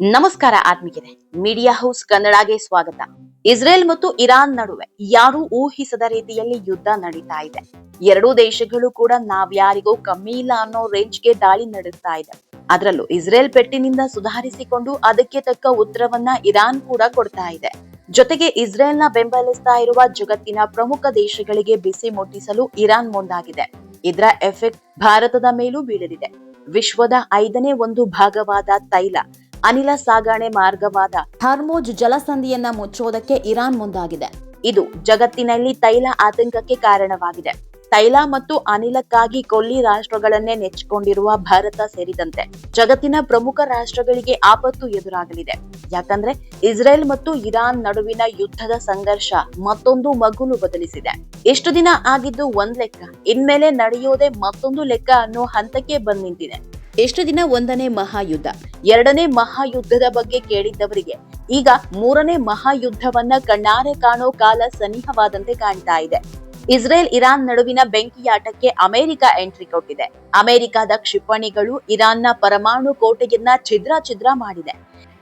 ನಮಸ್ಕಾರ ಆತ್ಮಿಕರೇ media house ಕನ್ನಡಗೆ ಸ್ವಾಗತ. Israel ಮತ್ತು ಇರಾನ್ ನಡುವೆ ಯಾರೂ ಊಹಿಸದ ರೀತಿಯಲ್ಲಿ ಯುದ್ಧ ನಡೀತಾ ಇದೆ. ಎರಡೂ ದೇಶಗಳು ಕೂಡ ನಾವ್ಯಾರಿಗೂ ಕಮ್ಮಿ ಇಲ್ಲ ಅನ್ನೋ ರೇಂಜ್ಗೆ ದಾಳಿ ನಡೆಸ್ತಾ ಇದೆ. ಅದರಲ್ಲೂ ಇಸ್ರೇಲ್ ಪೆಟ್ಟಿನಿಂದ ಸುಧಾರಿಸಿಕೊಂಡು ಅದಕ್ಕೆ ತಕ್ಕ ಉತ್ತರವನ್ನ ಇರಾನ್ ಕೂಡ ಕೊಡ್ತಾ ಇದೆ. ಜೊತೆಗೆ ಇಸ್ರೇಲ್ನ ಬೆಂಬಲಿಸ್ತಾ ಇರುವ ಜಗತ್ತಿನ ಪ್ರಮುಖ ದೇಶಗಳಿಗೆ ಬಿಸಿ ಮುಟ್ಟಿಸಲು ಇರಾನ್ ಮುಂದಾಗಿದೆ. ಇದರ ಎಫೆಕ್ಟ್ ಭಾರತದ ಮೇಲೂ ಬೀಳಲಿದೆ. ವಿಶ್ವದ ಐದನೇ ಒಂದು ಭಾಗವಾದ ತೈಲ ಅನಿಲ ಸಾಗಣೆ ಮಾರ್ಗವಾದ ಹಾರ್ಮೋಜ್ ಜಲಸಂಧಿಯನ್ನ ಮುಚ್ಚೋದಕ್ಕೆ ಇರಾನ್ ಮುಂದಾಗಿದೆ. ಇದು ಜಗತ್ತಿನಲ್ಲಿ ತೈಲ ಆತಂಕಕ್ಕೆ ಕಾರಣವಾಗಿದೆ. ತೈಲ ಮತ್ತು ಅನಿಲಕ್ಕಾಗಿ ಕೊಲ್ಲಿ ರಾಷ್ಟ್ರಗಳನ್ನೇ ನೆಚ್ಚಿಕೊಂಡಿರುವ ಭಾರತ ಸೇರಿದಂತೆ ಜಗತ್ತಿನ ಪ್ರಮುಖ ರಾಷ್ಟ್ರಗಳಿಗೆ ಆಪತ್ತು ಎದುರಾಗಲಿದೆ. ಯಾಕಂದ್ರೆ ಇಸ್ರೇಲ್ ಮತ್ತು ಇರಾನ್ ನಡುವಿನ ಯುದ್ಧದ ಸಂಘರ್ಷ ಮತ್ತೊಂದು ಮಗುಲು ಬದಲಿಸಿದೆ. ಎಷ್ಟು ದಿನ ಆಗಿದ್ದು ಒಂದ್ ಲೆಕ್ಕ, ಇನ್ಮೇಲೆ ನಡೆಯೋದೇ ಮತ್ತೊಂದು ಲೆಕ್ಕ ಅನ್ನೋ ಹಂತಕ್ಕೆ ಬಂದ್ ನಿಂತಿದೆ. ಎಷ್ಟು ದಿನ ಒಂದನೇ ಮಹಾಯುದ್ಧ? ಎರಡನೇ ಮಹಾಯುದ್ಧದ ಬಗ್ಗೆ ಕೇಳಿದ್ದವರಿಗೆ ಈಗ ಮೂರನೇ ಮಹಾಯುದ್ಧವನ್ನ ಕಣ್ಣಾರೆ ಕಾಣೋ ಕಾಲ ಸನಿಹವಾದಂತೆ ಕಾಣ್ತಾ ಇದೆ. ಇಸ್ರೇಲ್ ಇರಾನ್ ನಡುವಿನ ಬೆಂಕಿಯಾಟಕ್ಕೆ ಅಮೆರಿಕ ಎಂಟ್ರಿ ಕೊಟ್ಟಿದೆ. ಅಮೆರಿಕದ ಕ್ಷಿಪಣಿಗಳು ಇರಾನ್ನ ಪರಮಾಣು ಕೋಟೆಯನ್ನ ಛಿದ್ರ ಛಿದ್ರ ಮಾಡಿದೆ.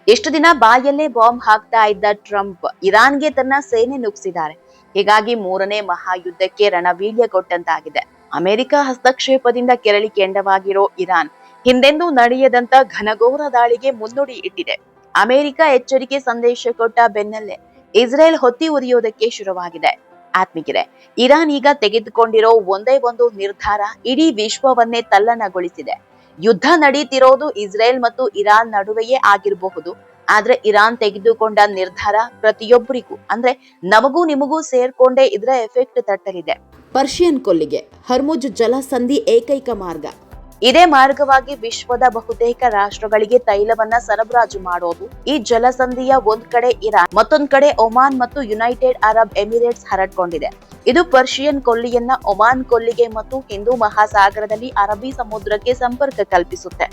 ಎಷ್ಟು ದಿನ ಬಾಯಲ್ಲೇ ಬಾಂಬ್ ಹಾಕ್ತಾ ಇದ್ದ ಟ್ರಂಪ್ ಇರಾನ್ಗೆ ತನ್ನ ಸೇನೆ ನುಗ್ಸಿದ್ದಾರೆ. ಹೀಗಾಗಿ ಮೂರನೇ ಮಹಾಯುದ್ಧಕ್ಕೆ ರಣವೀಳ್ಯ ಕೊಟ್ಟಂತಾಗಿದೆ ಅಮೆರಿಕ ಹಸ್ತಕ್ಷೇಪದಿಂದ ಕೆರಳಿ ಕೆಂಡವಾಗಿರೋ ಇರಾನ್ ಹಿಂದೆಂದೂ ನಡೆಯದಂತ ಘನಘೋರ ದಾಳಿಗೆ ಮುನ್ನುಡಿ ಇಟ್ಟಿದೆ. ಅಮೆರಿಕ ಎಚ್ಚರಿಕೆ ಸಂದೇಶ ಕೊಟ್ಟ ಬೆನ್ನಲ್ಲೇ ಇಸ್ರೇಲ್ ಹೊತ್ತಿ ಉರಿಯೋದಕ್ಕೆ ಶುರುವಾಗಿದೆ. ಆತ್ಮಿಕರೆ, ಇರಾನ್ ಈಗ ತೆಗೆದುಕೊಂಡಿರೋ ಒಂದೇ ಒಂದು ನಿರ್ಧಾರ ಇಡೀ ವಿಶ್ವವನ್ನೇ ತಲ್ಲಣಗೊಳಿಸಿದೆ. ಯುದ್ಧ ನಡೀತಿರೋದು ಇಸ್ರೇಲ್ ಮತ್ತು ಇರಾನ್ ನಡುವೆಯೇ ಆಗಿರಬಹುದು. ಆದ್ರೆ ಇರಾನ್ ತೆಗೆದುಕೊಂಡ ನಿರ್ಧಾರ ಪ್ರತಿಯೊಬ್ಬರಿಗೂ, ಅಂದ್ರೆ ನಮಗೂ ನಿಮಗೂ ಸೇರ್ಕೊಂಡೇ ಇದರ ಎಫೆಕ್ಟ್ ತಟ್ಟಲಿದೆ. ಪರ್ಷಿಯನ್ ಕೊಲ್ಲಿಗೆ ಹರ್ಮುಜ್ ಜಲಸಂಧಿ ಏಕೈಕ ಮಾರ್ಗ. ಇದೇ ಮಾರ್ಗವಾಗಿ ವಿಶ್ವದ ಬಹುತೇಕ ರಾಷ್ಟ್ರಗಳಿಗೆ ತೈಲವನ್ನ ಸರಬರಾಜು ಮಾಡೋದು, ಈ ಜಲಸಂಧಿಯ ಒಂದ್ ಕಡೆ ಇರಾನ್, ಮತ್ತೊಂದ್ ಕಡೆ ಒಮಾನ್ ಮತ್ತು ಯುನೈಟೆಡ್ ಅರಬ್ ಎಮಿರೇಟ್ಸ್ ಹರಡ್ಕೊಂಡಿದೆ. ಇದು ಪರ್ಷಿಯನ್ ಕೊಲ್ಲಿಯನ್ನ ಒಮಾನ್ ಕೊಲ್ಲಿಗೆ ಮತ್ತು ಹಿಂದೂ ಮಹಾಸಾಗರದಲ್ಲಿ ಅರಬ್ಬಿ ಸಮುದ್ರಕ್ಕೆ ಸಂಪರ್ಕ ಕಲ್ಪಿಸುತ್ತೆ.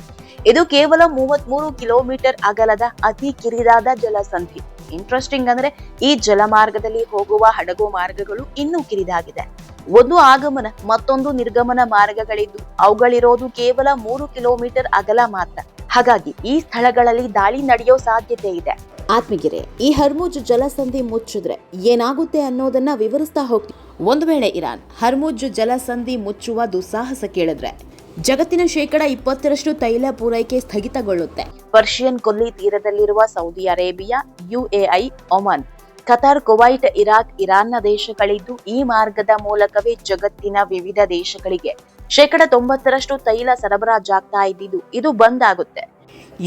ಇದು ಕೇವಲ ಮೂವತ್ತ್ ಮೂರು ಕಿಲೋಮೀಟರ್ ಅಗಲದ ಅತಿ ಕಿರಿದಾದ ಜಲಸಂಧಿ. ಇಂಟ್ರೆಸ್ಟಿಂಗ್ ಅಂದ್ರೆ ಈ ಜಲಮಾರ್ಗದಲ್ಲಿ ಹೋಗುವ ಹಡಗು ಮಾರ್ಗಗಳು ಇನ್ನೂ ಕಿರಿದಾಗಿದೆ. ಒಂದು ಆಗಮನ ಮತ್ತೊಂದು ನಿರ್ಗಮನ ಮಾರ್ಗಗಳಿದ್ದು ಅವುಗಳಿರೋದು ಕೇವಲ ಮೂರು ಕಿಲೋಮೀಟರ್ ಅಗಲ ಮಾತ್ರ. ಹಾಗಾಗಿ ಈ ಸ್ಥಳಗಳಲ್ಲಿ ದಾಳಿ ನಡೆಯೋ ಸಾಧ್ಯತೆ ಇದೆ. ಆತ್ಮಗಿರೆ ಈ ಹರ್ಮುಜ್ ಜಲಸಂಧಿ ಮುಚ್ಚಿದ್ರೆ ಏನಾಗುತ್ತೆ ಅನ್ನೋದನ್ನ ವಿವರಿಸ್ತಾ ಹೋಗ್ತೀವಿ ಒಂದು ವೇಳೆ ಇರಾನ್ ಹರ್ಮುಜ್ ಜಲಸಂಧಿ ಮುಚ್ಚುವ ದುಸ್ಸಾಹಸ ಕೇಳಿದ್ರೆ ಜಗತ್ತಿನ ಶೇಕಡ ಇಪ್ಪತ್ತರಷ್ಟು ತೈಲ ಪೂರೈಕೆ ಸ್ಥಗಿತಗೊಳ್ಳುತ್ತೆ. ಪರ್ಷಿಯನ್ ಕೊಲ್ಲಿ ತೀರದಲ್ಲಿರುವ Saudi Arabia UAE Oman Qatar Kuwait, Iraq, ಇರಾನ್ನ ದೇಶಗಳಿದ್ದು ಈ ಮಾರ್ಗದ ಮೂಲಕವೇ ಜಗತ್ತಿನ ವಿವಿಧ ದೇಶಗಳಿಗೆ ಶೇಕಡ ತೊಂಬತ್ತರಷ್ಟು ತೈಲ ಸರಬರಾಜಾಗ್ತಾ ಇದ್ದಿದ್ದು ಇದು ಬಂದ್ ಆಗುತ್ತೆ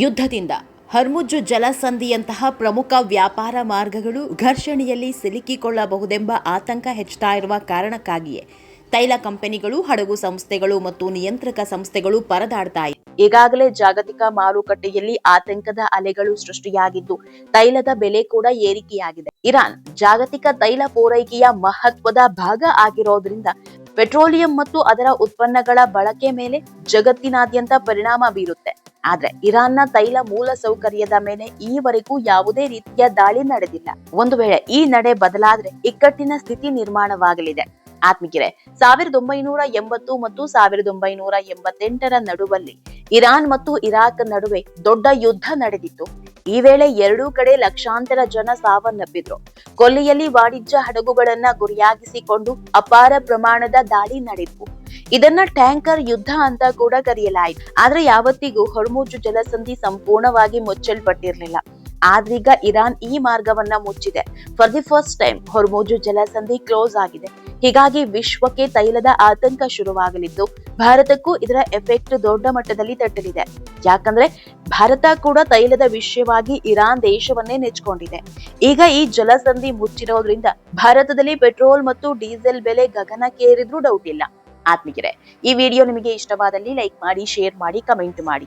ಯುದ್ಧದಿಂದ ಹರ್ಮುಜ್ಜು ಜಲಸಂಧಿಯಂತಹ ಪ್ರಮುಖ ವ್ಯಾಪಾರ ಮಾರ್ಗಗಳು ಘರ್ಷಣೆಯಲ್ಲಿ ಸಿಲುಕಿಕೊಳ್ಳಬಹುದೆಂಬ ಆತಂಕ ಹೆಚ್ಚುತ್ತಾ ಇರುವ ಕಾರಣಕ್ಕಾಗಿಯೇ ತೈಲ ಕಂಪನಿಗಳು, ಹಡಗು ಸಂಸ್ಥೆಗಳು ಮತ್ತು ನಿಯಂತ್ರಕ ಸಂಸ್ಥೆಗಳು ಪರದಾಡ್ತಾ ಇವೆ ಈಗಾಗಲೇ ಜಾಗತಿಕ ಮಾರುಕಟ್ಟೆಯಲ್ಲಿ ಆತಂಕದ ಅಲೆಗಳು ಸೃಷ್ಟಿಯಾಗಿದ್ದು ತೈಲದ ಬೆಲೆ ಕೂಡ ಏರಿಕೆಯಾಗಿದೆ. ಇರಾನ್ ಜಾಗತಿಕ ತೈಲ ಪೂರೈಕೆಯ ಮಹತ್ವದ ಭಾಗ ಆಗಿರೋದ್ರಿಂದ ಪೆಟ್ರೋಲಿಯಂ ಮತ್ತು ಅದರ ಉತ್ಪನ್ನಗಳ ಬಳಕೆ ಮೇಲೆ ಜಗತ್ತಿನಾದ್ಯಂತ ಪರಿಣಾಮ ಬೀರುತ್ತೆ. ಆದ್ರೆ ಇರಾನ್ನ ತೈಲ ಮೂಲ ಸೌಕರ್ಯದ ಮೇಲೆ ಈವರೆಗೂ ಯಾವುದೇ ರೀತಿಯ ದಾಳಿ ನಡೆದಿಲ್ಲ. ಒಂದು ವೇಳೆ ಈ ನಡೆ ಬದಲಾದ್ರೆ ಇಕ್ಕಟ್ಟಿನ ಸ್ಥಿತಿ ನಿರ್ಮಾಣವಾಗಲಿದೆ. ಆತ್ಮಿಕರೆ, ಸಾವಿರದ ಒಂಬೈನೂರ ಎಂಬತ್ತು ಮತ್ತು ಸಾವಿರದ ಒಂಬೈನೂರ ಎಂಬತ್ತೆಂಟರ ನಡುವಲ್ಲಿ ಇರಾನ್ ಮತ್ತು ಇರಾಕ್ ನಡುವೆ ದೊಡ್ಡ ಯುದ್ಧ ನಡೆದಿತ್ತು. ಈ ವೇಳೆ ಎರಡೂ ಕಡೆ ಲಕ್ಷಾಂತರ ಜನ ಸಾವನ್ನಪ್ಪಿದ್ರು. ಕೊಲ್ಲಿಯಲ್ಲಿ ವಾಣಿಜ್ಯ ಹಡಗುಗಳನ್ನ ಗುರಿಯಾಗಿಸಿಕೊಂಡು ಅಪಾರ ಪ್ರಮಾಣದ ದಾಳಿ ನಡೆದವು ಇದನ್ನ ಟ್ಯಾಂಕರ್ ಯುದ್ಧ ಅಂತ ಕೂಡ ಕರೆಯಲಾಯಿತು. ಆದ್ರೆ ಯಾವತ್ತಿಗೂ ಹೊರಮೂಜು ಜಲಸಂಧಿ ಸಂಪೂರ್ಣವಾಗಿ ಮುಚ್ಚಲ್ಪಟ್ಟಿರ್ಲಿಲ್ಲ. ಆದ್ರೀಗ ಇರಾನ್ ಈ ಮಾರ್ಗವನ್ನ ಮುಚ್ಚಿದೆ. For the first time Hormuz ಜಲಸಂಧಿ close ಆಗಿದೆ. ಹೀಗಾಗಿ ವಿಶ್ವಕ್ಕೆ ತೈಲದ ಆತಂಕ ಶುರುವಾಗಲಿದ್ದು, ಭಾರತಕ್ಕೂ ಇದರ ಎಫೆಕ್ಟ್ ದೊಡ್ಡ ಮಟ್ಟದಲ್ಲಿ ತಟ್ಟಲಿದೆ. ಯಾಕಂದ್ರೆ, ಭಾರತ ಕೂಡ ತೈಲದ ವಿಷಯವಾಗಿ ಇರಾನ್ ದೇಶವನ್ನೇ ನೆಚ್ಕೊಂಡಿದೆ. ಈಗ ಈ ಜಲಸಂಧಿ ಮುಚ್ಚಿರೋದ್ರಿಂದ ಭಾರತದಲ್ಲಿ ಪೆಟ್ರೋಲ್ ಮತ್ತು ಡೀಸೆಲ್ ಬೆಲೆ ಗಗನಕ್ಕೇರಿದ್ರೂ ಡೌಟ್ ಇಲ್ಲ. ಆತ್ಮಿಕರೆ ಈ ವಿಡಿಯೋ ನಿಮಗೆ ಇಷ್ಟವಾದಲ್ಲಿ ಲೈಕ್ ಮಾಡಿ ಶೇರ್ ಮಾಡಿ ಕಮೆಂಟ್ ಮಾಡಿ.